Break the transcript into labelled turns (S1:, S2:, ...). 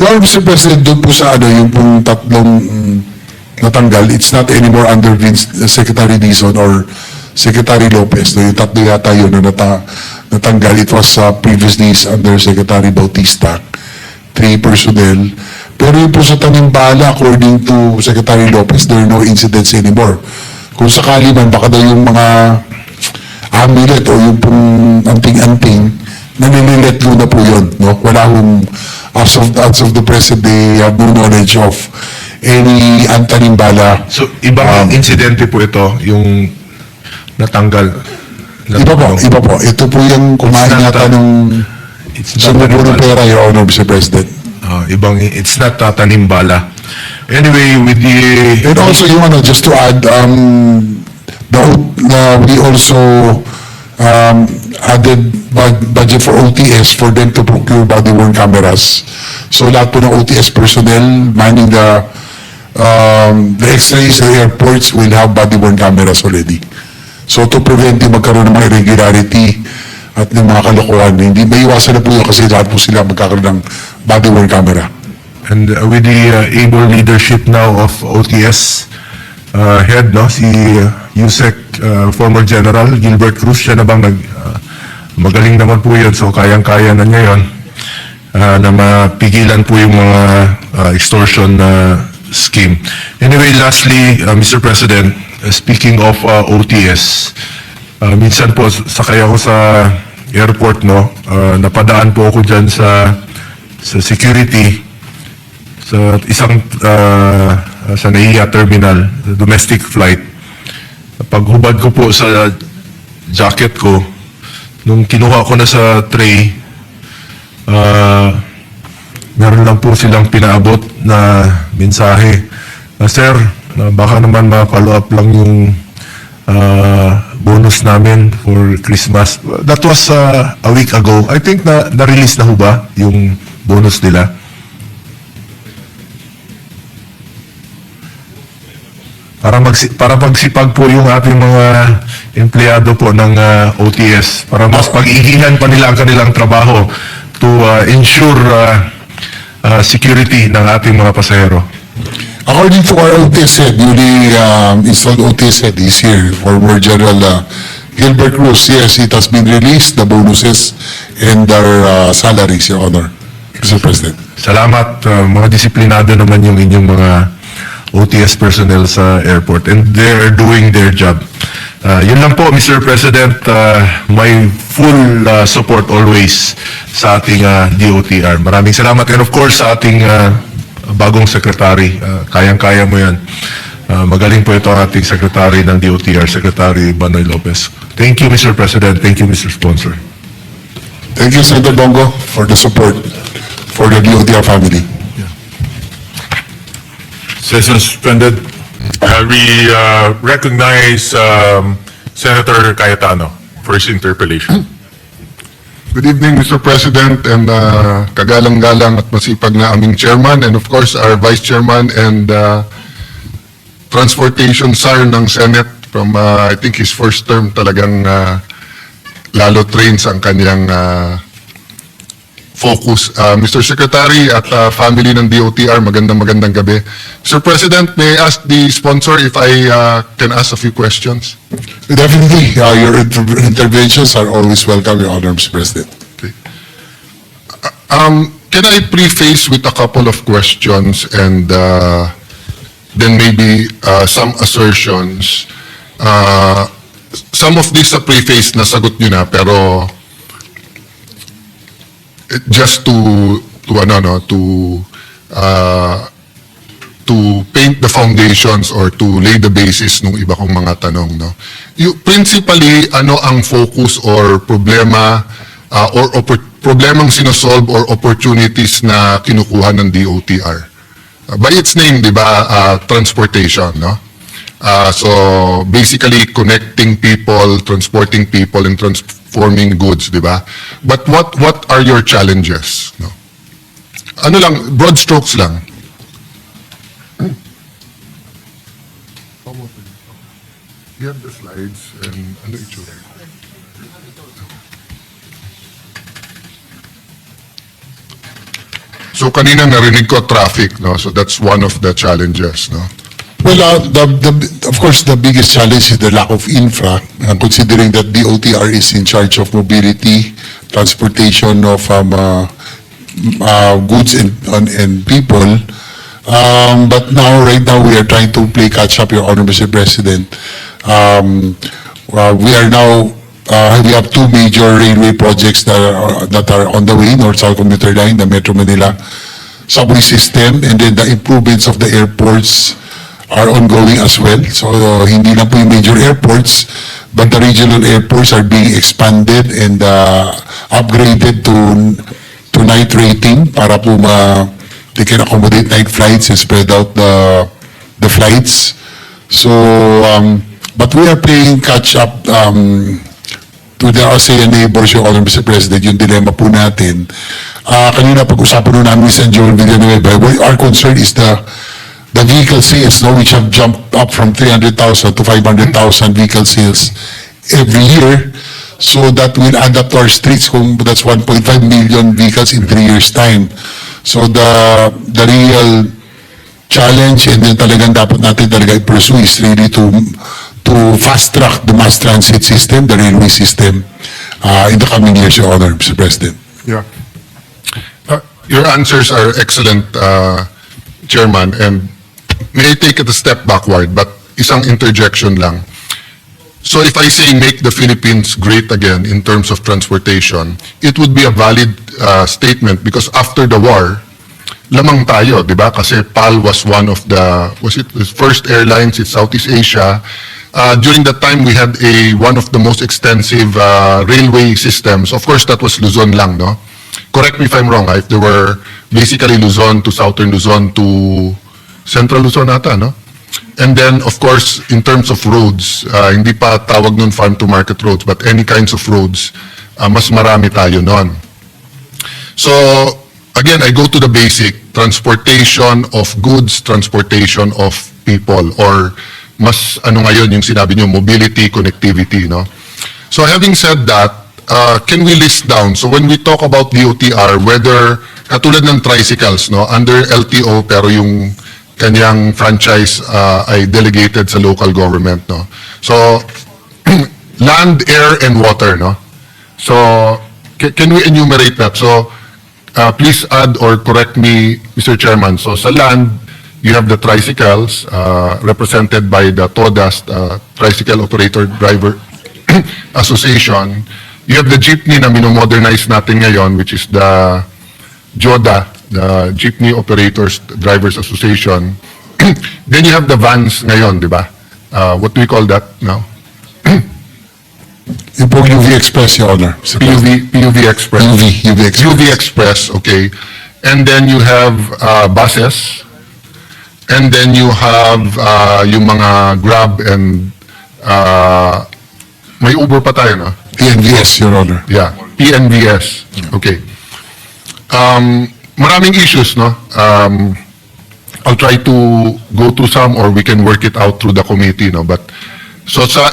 S1: Your Honor, Mr. President, doon po sa ano, yung pong tatlong mm, natanggal, it's not anymore under Vince, uh, Secretary Dizon or Secretary Lopez. No, yung tatlo yata yun na nata, natanggal. It was uh, previously under Secretary Bautista. Three personnel. Pero yung po sa Tanimbala, according to Secretary Lopez, there are no incidents anymore. Kung sakali man, baka daw yung mga amulet o yung pong anting-anting, nanililet ko na po yun. No? Wala hong, as of, as of the present, they have no knowledge of any antanimbala.
S2: So, ibang
S1: Um,
S2: insidente po ito, yung natanggal.
S1: Iba po, iba po. Ito po yung kumain yata ng sumubo ng pera, Your Honor, Mr. President.
S2: Ah, ibang, it's not uh, tanimbala. Anyway, with the...
S1: And also, yung ano, just to add, um, the, uh, we also um, added bud- budget for OTS for them to procure body-worn cameras. So lahat po ng OTS personnel manning the um, the X-rays the airports will have body-worn cameras already. So to prevent yung magkaroon ng mga irregularity at ng mga kalokohan, hindi may iwasan na po yun kasi lahat po sila magkakaroon ng body-worn camera.
S2: And uh, with the uh, able leadership now of OTS uh, head, no, si uh, Yusek, uh, former General Gilbert Cruz, siya na bang nag, magaling naman po yun, so kayang-kaya na niya yun, uh, na mapigilan po yung mga uh, extortion uh, scheme. Anyway, lastly, uh, Mr. President, uh, speaking of uh, OTS, uh, minsan po sakay ako sa airport, no, uh, napadaan po ako dyan sa sa security sa isang uh, sa NAIA terminal, domestic flight. Paghubad ko po sa jacket ko, nung kinuha ko na sa tray, uh, meron lang po silang pinaabot na mensahe. Uh, Sir, uh, baka naman ma-follow up lang yung uh, bonus namin for Christmas. That was uh, a week ago. I think na na-release na ho ba yung bonus nila? Para magsi para magsipag po yung ating mga empleyado po ng ah, OTS para mas pag-igihan pa nila ang kanilang trabaho to ah, ensure ah, ah, security ng ating mga pasahero.
S1: According to our OTS head, newly um, installed OTS head is here, former General uh, Gilbert Cruz. Yes, it has been released, the bonuses and their uh, salaries, Your Honor, Mr. President.
S2: Salamat, ah, mga disiplinado naman yung inyong mga OTS personnel sa airport and they're doing their job. Ah, yun lang po, Mr. President, ah, may full ah, support always sa ating ah, DOTR. Maraming salamat and of course sa ating ah, bagong secretary. Ah, kayang-kaya mo yan. Ah, magaling po ito ang ating secretary ng DOTR, Secretary Banoy Lopez. Thank you, Mr. President. Thank you, Mr. Sponsor.
S1: Thank you, Senator Bongo, for the support for the DOTR family.
S3: Session suspended. Uh, we uh, recognize um, Senator Cayetano for his interpellation.
S4: Good evening, Mr. President, and uh, kagalang-galang at masipag na aming chairman, and of course, our vice chairman and uh, transportation sir ng Senate from, uh, I think, his first term talagang uh, lalo trains ang kanyang uh, focus. Uh, Mr. Secretary at uh, family ng DOTR, magandang magandang gabi. Mr. President, may I ask the sponsor if I uh, can ask a few questions?
S1: Definitely, uh, your inter- interventions are always welcome, Your Honor, Mr. President.
S4: Um, can I preface with a couple of questions and uh, then maybe uh, some assertions? Uh, some of these sa preface nasagot nyo na pero just to to ano no to uh, to paint the foundations or to lay the basis nung iba kong mga tanong no. You, principally ano ang focus or problema uh, or oppor- problemang sinosolve or opportunities na kinukuha ng DOTR. Uh, by its name, di ba, uh, transportation, no? Uh, so basically connecting people, transporting people and transforming goods, di ba? But what what are your challenges, no? Ano lang, broad strokes lang. You have the slides and ano itsura? So kanina narinig ko traffic, no? So that's one of the challenges, no?
S1: Well, uh, the, the, of course, the biggest challenge is the lack of infra, uh, considering that the OTR is in charge of mobility, transportation of um, uh, uh, goods and, and, and people. Um, but now, right now, we are trying to play catch up, Your Honor, Mr. President. Um, uh, we are now, uh, we have two major railway projects that are, that are on the way, North-South Commuter Line, the Metro Manila subway system, and then the improvements of the airports are ongoing as well. So, uh, hindi lang po yung major airports, but the regional airports are being expanded and uh, upgraded to to night rating para po ma they can accommodate night flights and spread out the the flights. So, um, but we are playing catch up um, to the ASEAN neighbors, Your Honor, Mr. President, yung dilemma po natin. Ah, kanina pag-usapan nun namin sa Joel Villanueva, our concern is the the vehicle sales, no, which have jumped up from 300,000 to 500,000 vehicle sales every year. So that will add up to our streets kung that's 1.5 million vehicles in three years' time. So the the real challenge and then talagang dapat natin talaga i-pursue is really to to fast track the mass transit system, the railway system uh, in the coming years, Your Honor, Mr. President.
S4: Yeah. Uh, Your answers are excellent, uh, Chairman, and may I take a step backward, but isang interjection lang. So if I say make the Philippines great again in terms of transportation, it would be a valid uh, statement because after the war, lamang tayo, di ba? Kasi PAL was one of the, was it the first airlines in Southeast Asia. Uh, during that time, we had a, one of the most extensive uh, railway systems. Of course, that was Luzon lang, no? Correct me if I'm wrong, ah, if there were basically Luzon to Southern Luzon to Central Luzon ata, no? And then, of course, in terms of roads, uh, hindi pa tawag nun farm to market roads, but any kinds of roads, uh, mas marami tayo nun. So, again, I go to the basic, transportation of goods, transportation of people, or mas ano ngayon yung sinabi nyo, mobility, connectivity, no? So having said that, uh, can we list down, so when we talk about DOTR, whether, katulad ng tricycles, no, under LTO, pero yung kanyang franchise uh, ay delegated sa local government, no? So, land, air, and water, no? So, ca- can we enumerate that? So, uh, please add or correct me, Mr. Chairman. So, sa land, you have the tricycles, uh, represented by the TODAS, uh, Tricycle Operator Driver Association. You have the jeepney na minomodernize natin ngayon, which is the JODA, the Jeepney Operators Drivers Association. Then you have the vans ngayon, di ba? Uh, what do we call that now?
S1: Yung po UV Express, Your Honor. Mr. President.
S4: PUV, PUV Express.
S1: UV, UV Express.
S4: UV Express, okay. And then you have uh, buses. And then you have uh, yung mga Grab and uh, may Uber pa tayo, no?
S1: PNVS, Your Honor.
S4: Yeah, PNVS. Okay. Um, maraming issues, no? Um, I'll try to go through some or we can work it out through the committee, no? But, so sa